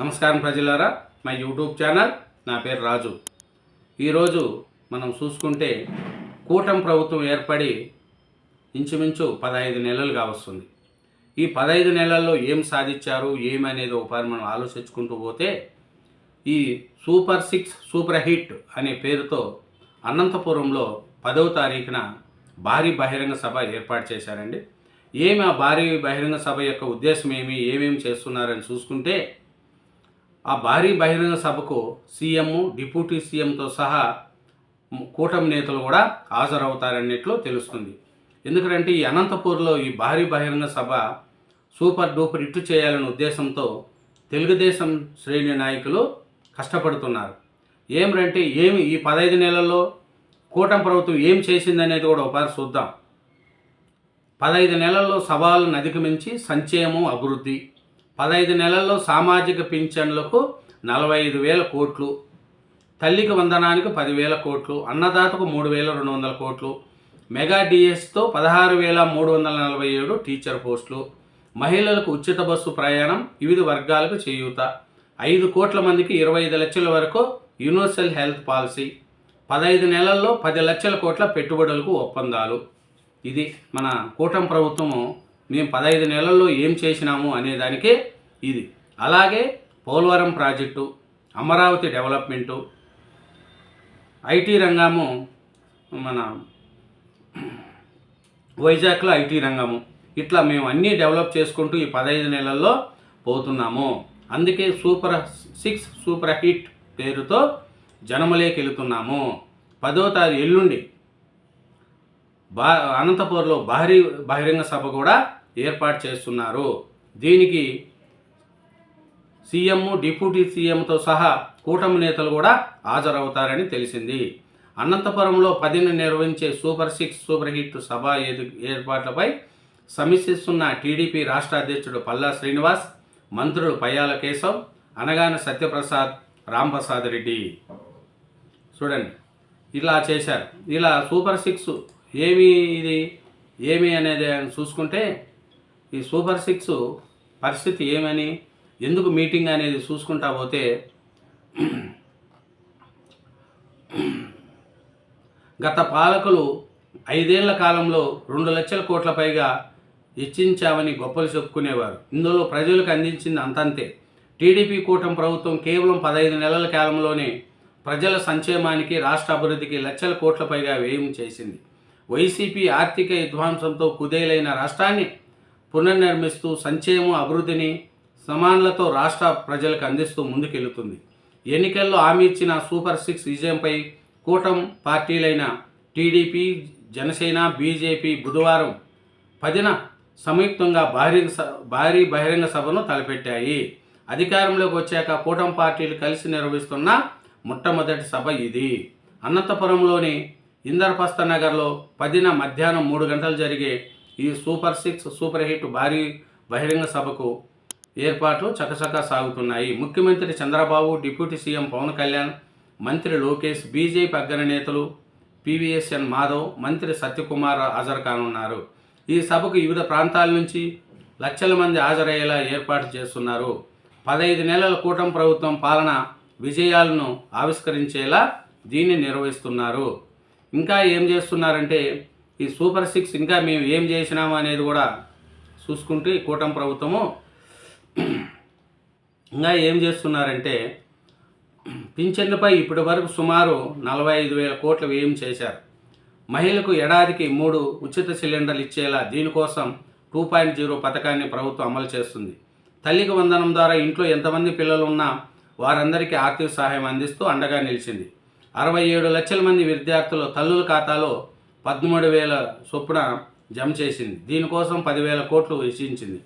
నమస్కారం ప్రజలారా. మా యూట్యూబ్ ఛానల్ నా పేరు రాజు. ఈరోజు మనం చూసుకుంటే కూటమి ప్రభుత్వం ఏర్పడి ఇంచుమించు పదహైదు నెలలుగా వస్తుంది ఈ పదహైదు నెలల్లో ఏం సాధించారు ఏమనేది ఒకసారి మనం ఆలోచించుకుంటూ పోతే ఈ సూపర్ సిక్స్ సూపర్ హిట్ అనే పేరుతో అనంతపురంలో పదవ తారీఖున భారీ బహిరంగ సభ ఏర్పాటు చేశారండి. ఏమి ఆ భారీ బహిరంగ సభ యొక్క ఉద్దేశం ఏమి ఏమేమి చేస్తున్నారని చూసుకుంటే ఆ భారీ బహిరంగ సభకు సీఎం డిప్యూటీ సీఎంతో సహా కూటమి నేతలు కూడా హాజరవుతారన్నట్లు తెలుస్తుంది. ఎందుకంటే ఈ అనంతపూర్లో ఈ భారీ బహిరంగ సభ సూపర్ డూపర్ ఇట్టు చేయాలనే ఉద్దేశంతో తెలుగుదేశం శ్రేణి నాయకులు కష్టపడుతున్నారు. ఏమిటంటే ఏమి ఈ పదహైదు నెలల్లో కూటమి ప్రభుత్వం ఏం చేసిందనేది కూడా ఒకసారి చూద్దాం. పదహైదు నెలల్లో సవాళ్ళను అధిగమించి సంక్షేమం అభివృద్ధి పదహైదు నెలల్లో సామాజిక పింఛన్లకు నలభై ఐదు వేల కోట్లు తల్లికి వందనానికి పదివేల కోట్లు అన్నదాతకు మూడు వేల రెండు వందల కోట్లు మెగా డిఎస్తో పదహారు వేల మూడు వందల నలభై ఏడు టీచర్ పోస్టులు మహిళలకు ఉచిత బస్సు ప్రయాణం వివిధ వర్గాలకు చేయూత ఐదు కోట్ల మందికి ఇరవై ఐదు లక్షల వరకు యూనివర్సల్ హెల్త్ పాలసీ పదహైదు నెలల్లో పది లక్షల కోట్ల పెట్టుబడులకు ఒప్పందాలు. ఇది మన కూటమి ప్రభుత్వము మేము పదహైదు నెలల్లో ఏం చేసినాము అనే దానికే ఇది. అలాగే Polavaram project Amaravati development IT రంగము మన వైజాగ్లో ఐటీ రంగము ఇట్లా మేము అన్నీ డెవలప్ చేసుకుంటూ ఈ పదహైదు నెలల్లో పోతున్నాము. అందుకే సూపర్ సిక్స్ సూపర్ హిట్ పేరుతో జనములేకి వెళుతున్నాము. పదో తారీఖు ఎల్లుండి బా అనంతపూర్లో భారీ బహిరంగ సభ కూడా ఏర్పాటు చేస్తున్నారు. దీనికి సీఎం డిప్యూటీ సీఎంతో సహా కూటమి నేతలు కూడా హాజరవుతారని తెలిసింది. అనంతపురంలో పదిన నిర్వహించే సూపర్ సిక్స్ సూపర్ హిట్ సభ ఏర్పాట్లపై సమీక్షిస్తున్న టీడీపీ రాష్ట్ర అధ్యక్షుడు పల్లా శ్రీనివాస్ మంత్రులు పయ్యాల కేశవ్ అనగాన సత్యప్రసాద్ రాంప్రసాద్ రెడ్డి. చూడండి ఇలా చేశారు. ఇలా సూపర్ సిక్స్ ఏమి ఇది ఏమి అనేది చూసుకుంటే ఈ సూపర్ సిక్స్ పరిస్థితి ఏమని ఎందుకు మీటింగ్ అనేది చూసుకుంటా పోతే గత పాలకులు ఐదేళ్ళ కాలంలో రెండు లక్షల కోట్ల పైగా ఇచ్చించామని గొప్పలు చెప్పుకునేవారు. ఇందులో ప్రజలకు అందించింది అంతంతే. టీడీపీ కూటమి ప్రభుత్వం కేవలం పదహైదు నెలల కాలంలోనే ప్రజల సంక్షేమానికి రాష్ట్ర అభివృద్ధికి లక్షల కోట్ల పైగా వ్యయం చేసింది. వైసీపీ ఆర్థిక విధ్వంసంతో కుదేలైన రాష్ట్రాన్ని పునర్నిర్మిస్తూ సంక్షేమం అభివృద్ధిని సమానులతో రాష్ట్ర ప్రజలకు అందిస్తూ ముందుకెళ్తుంది. ఎన్నికల్లో హామీ ఇచ్చిన సూపర్ సిక్స్ విజయంపై కూటం పార్టీలైన టీడీపీ జనసేన బీజేపీ బుధవారం పదిన సంయుక్తంగా భారీ భారీ బహిరంగ సభను తలపెట్టాయి. అధికారంలోకి వచ్చాక కూటమి పార్టీలు కలిసి నిర్వహిస్తున్న మొట్టమొదటి సభ ఇది. అనంతపురంలోని ఇందర్పస్త నగర్లో పదిన మధ్యాహ్నం మూడు గంటలు జరిగే ఈ సూపర్ సిక్స్ సూపర్ హిట్ భారీ బహిరంగ సభకు ఏర్పాట్లు చకచకా సాగుతున్నాయి. ముఖ్యమంత్రి చంద్రబాబు డిప్యూటీ సీఎం పవన్ కళ్యాణ్ మంత్రి లోకేష్ బీజేపీ అగ్ర నేతలు పివిఎస్ఎన్ మాధవ్ మంత్రి సత్యకుమార్ హాజరు కానున్నారు. ఈ సభకు వివిధ ప్రాంతాల నుంచి లక్షల మంది హాజరయ్యేలా ఏర్పాటు చేస్తున్నారు. పదహైదు నెలల కూటమి ప్రభుత్వం పాలన విజయాలను ఆవిష్కరించేలా దీన్ని నిర్వహిస్తున్నారు. ఇంకా ఏం చేస్తున్నారంటే ఈ సూపర్ సిక్స్ ఇంకా మేము ఏం చేసినాము అనేది కూడా చూసుకుంటే ఈ కూటమి ప్రభుత్వము ఇంకా ఏం చేస్తున్నారంటే పింఛన్లపై ఇప్పటి వరకు సుమారు నలభై ఐదు వేల కోట్ల వ్యయం చేశారు. మహిళలకు ఏడాదికి మూడు ఉచిత సిలిండర్లు ఇచ్చేలా దీనికోసం టూ పాయింట్ జీరో పథకాన్ని ప్రభుత్వం అమలు చేస్తుంది. తల్లికి వందనం ద్వారా ఇంట్లో ఎంతమంది పిల్లలు ఉన్నా వారందరికీ ఆర్థిక సహాయం అందిస్తూ అండగా నిలిచింది. అరవై ఏడు లక్షల మంది విద్యార్థులు తల్లుల ఖాతాలో పదమూడు వేల చొప్పున జమ చేసింది. దీనికోసం పదివేల కోట్లు వెచ్చించింది.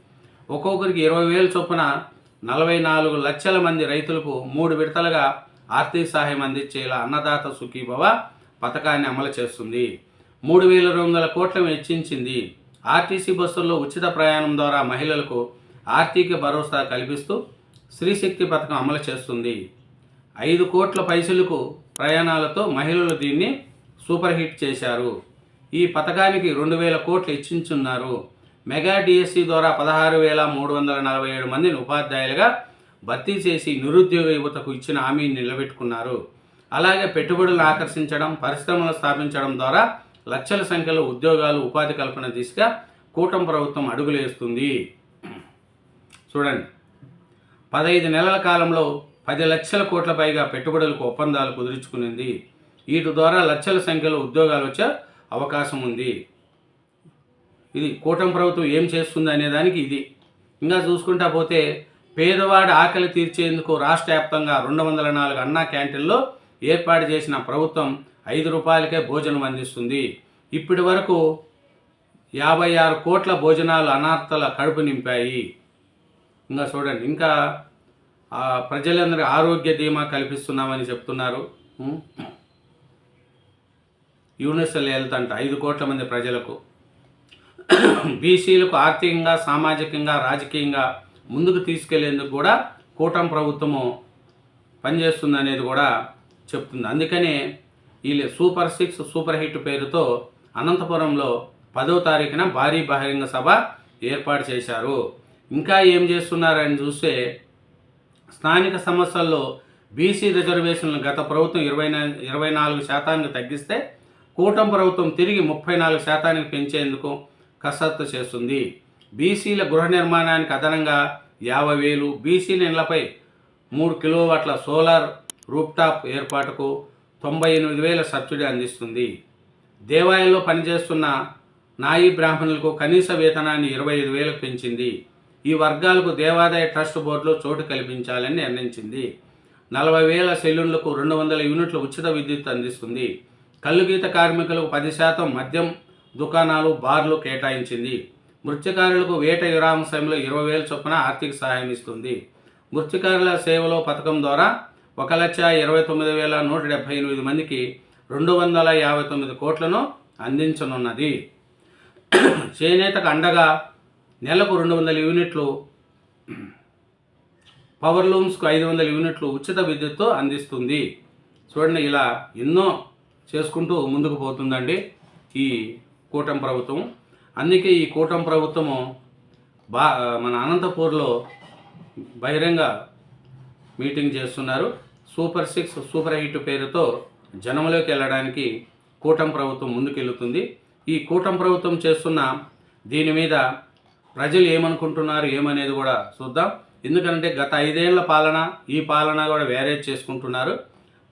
ఒక్కొక్కరికి ఇరవై వేల చొప్పున నలభై నాలుగు లక్షల మంది రైతులకు మూడు విడతలుగా ఆర్థిక సహాయం అందించేలా అన్నదాత సుఖీభవ పథకాన్ని అమలు చేస్తుంది. మూడు వేల రెండు వందల కోట్లను వెచ్చించింది. ఆర్టీసీ బస్సుల్లో ఉచిత ప్రయాణం ద్వారా మహిళలకు ఆర్థిక భరోసా కల్పిస్తూ స్త్రీశక్తి పథకం అమలు చేస్తుంది. ఐదు కోట్ల పైసలకు ప్రయాణాలతో మహిళలు దీన్ని సూపర్ హిట్ చేశారు. ఈ పథకానికి రెండు వేల కోట్లు ఇచ్చించున్నారు. మెగా డిఎస్సి ద్వారా పదహారు వేల మూడు వందల నలభై ఏడు మందిని ఉపాధ్యాయులుగా భర్తీ చేసి నిరుద్యోగ యువతకు ఇచ్చిన హామీని నిలబెట్టుకున్నారు. అలాగే పెట్టుబడులను ఆకర్షించడం పరిశ్రమలు స్థాపించడం ద్వారా లక్షల సంఖ్యలో ఉద్యోగాలు ఉపాధి కల్పన దిశగా కూటమి ప్రభుత్వం అడుగులేస్తుంది. చూడండి. పదహైదు నెలల కాలంలో పది లక్షల కోట్ల పైగా పెట్టుబడులకు ఒప్పందాలు కుదుర్చుకునింది. వీటి ద్వారా లక్షల సంఖ్యలో ఉద్యోగాలు వచ్చే అవకాశం ఉంది. ఇది కూటమి ప్రభుత్వం ఏం చేస్తుంది అనేదానికి ఇది. ఇంకా చూసుకుంటా పోతే పేదవాడి ఆకలి తీర్చేందుకు రాష్ట్ర వ్యాప్తంగా రెండు వందల నాలుగు అన్నా క్యాంటీన్లో ఏర్పాటు చేసిన ప్రభుత్వం ఐదు రూపాయలకే భోజనం అందిస్తుంది. ఇప్పటి వరకు యాభై ఆరు కోట్ల భోజనాలు అనార్థల కడుపు నింపాయి. ఇంకా చూడండి ఇంకా ప్రజలందరికీ ఆరోగ్య ధీమా కల్పిస్తున్నామని చెప్తున్నారు. యూనివర్సల్ హెల్త్ అంట ఐదు కోట్ల మంది ప్రజలకు. బీసీలకు ఆర్థికంగా సామాజికంగా రాజకీయంగా ముందుకు తీసుకెళ్ళేందుకు కూడా కూటమి ప్రభుత్వము పనిచేస్తుంది అనేది కూడా చెప్తుంది. అందుకనే వీళ్ళు సూపర్ సిక్స్ సూపర్ హిట్ పేరుతో అనంతపురంలో పదో తారీఖున భారీ బహిరంగ సభ ఏర్పాటు చేశారు. ఇంకా ఏం చేస్తున్నారని చూస్తే స్థానిక సమస్యల్లో బీసీ రిజర్వేషన్లు గత ప్రభుత్వం ఇరవై ఇరవై నాలుగు శాతానికి తగ్గిస్తే కూటమి ప్రభుత్వం తిరిగి ముప్పై నాలుగు శాతానికి పెంచేందుకు కసరత్తు చేస్తుంది. బీసీల గృహ నిర్మాణానికి అదనంగా యాభై వేలు బీసీ నెలపై మూడు కిలోవాట్ల సోలార్ రూప్టాప్ ఏర్పాటుకు తొంభై ఎనిమిది వేల సబ్సిడీ అందిస్తుంది. దేవాలయంలో పనిచేస్తున్న నాయి బ్రాహ్మణులకు కనీస వేతనాన్ని ఇరవై ఐదు వేలకు పెంచింది. ఈ వర్గాలకు దేవాదాయ ట్రస్ట్ బోర్డులో చోటు కల్పించాలని నిర్ణయించింది. నలభై వేల సెల్యూన్లకు రెండు వందల యూనిట్ల ఉచిత విద్యుత్ అందిస్తుంది. కల్లుగీత కార్మికులకు పది శాతం మద్యం దుకాణాలు బార్లు కేటాయించింది. మృత్యకారులకు వేట విరామ సమయంలో ఇరవై వేల చొప్పున ఆర్థిక సహాయం ఇస్తుంది. మృత్యకారుల సేవలో పథకం ద్వారా ఒక లక్ష ఇరవై తొమ్మిది వేల నూట డెబ్బై ఎనిమిది మందికి రెండు వందల యాభై తొమ్మిది కోట్లను అందించనున్నది. చేనేతకు అండగా నెలకు రెండు వందల యూనిట్లు పవర్ లూమ్స్కు ఐదు వందల యూనిట్లు ఉచిత విద్యుత్తు అందిస్తుంది. చూడండి ఇలా ఎన్నో చేసుకుంటూ ముందుకు పోతుందండి ఈ కూటమి ప్రభుత్వం. అందుకే ఈ కూటమి ప్రభుత్వము బా మన అనంతపూర్లో బహిరంగ మీటింగ్ చేస్తున్నారు. సూపర్ సిక్స్ సూపర్ ఎయిట్ పేరుతో జనంలోకి వెళ్ళడానికి కూటమి ప్రభుత్వం ముందుకెళ్తుంది ఈ కూటమి ప్రభుత్వం చేస్తున్న దీని మీద ప్రజలు ఏమనుకుంటున్నారు ఏమనేది కూడా చూద్దాం. ఎందుకంటే గత ఐదేళ్ళ పాలన ఈ పాలన కూడా వేరేజ్ చేసుకుంటున్నారు.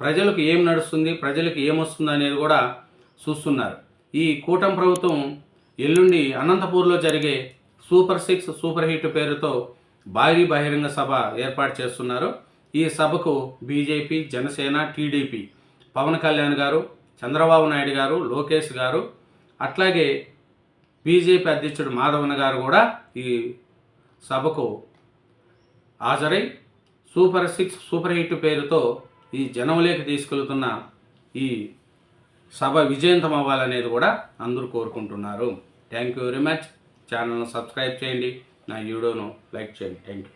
ప్రజలకు ఏం నడుస్తుంది ప్రజలకు ఏమొస్తుంది అనేది కూడా చూస్తున్నారు. ఈ కూటమి ప్రభుత్వం ఎల్లుండి అనంతపూర్లో జరిగే సూపర్ సిక్స్ సూపర్ హిట్ పేరుతో భారీ బహిరంగ సభ ఏర్పాటు చేస్తున్నారు. ఈ సభకు బీజేపీ జనసేన టీడీపీ పవన్ కళ్యాణ్ గారు చంద్రబాబు నాయుడు గారు లోకేష్ గారు అట్లాగే బీజేపీ అధ్యక్షుడు మాధవన్ గారు కూడా ఈ సభకు హాజరై సూపర్ సిక్స్ సూపర్ హిట్ పేరుతో ఈ జనంలోకి తీసుకెళ్తున్న ఈ సభ విజయంతం అవ్వాలనేది కూడా అందరూ కోరుకుంటున్నారు. థ్యాంక్ యూ వెరీ మచ్ ఛానల్ను సబ్స్క్రైబ్ చేయండి. నా వీడియోను లైక్ చేయండి. Thank you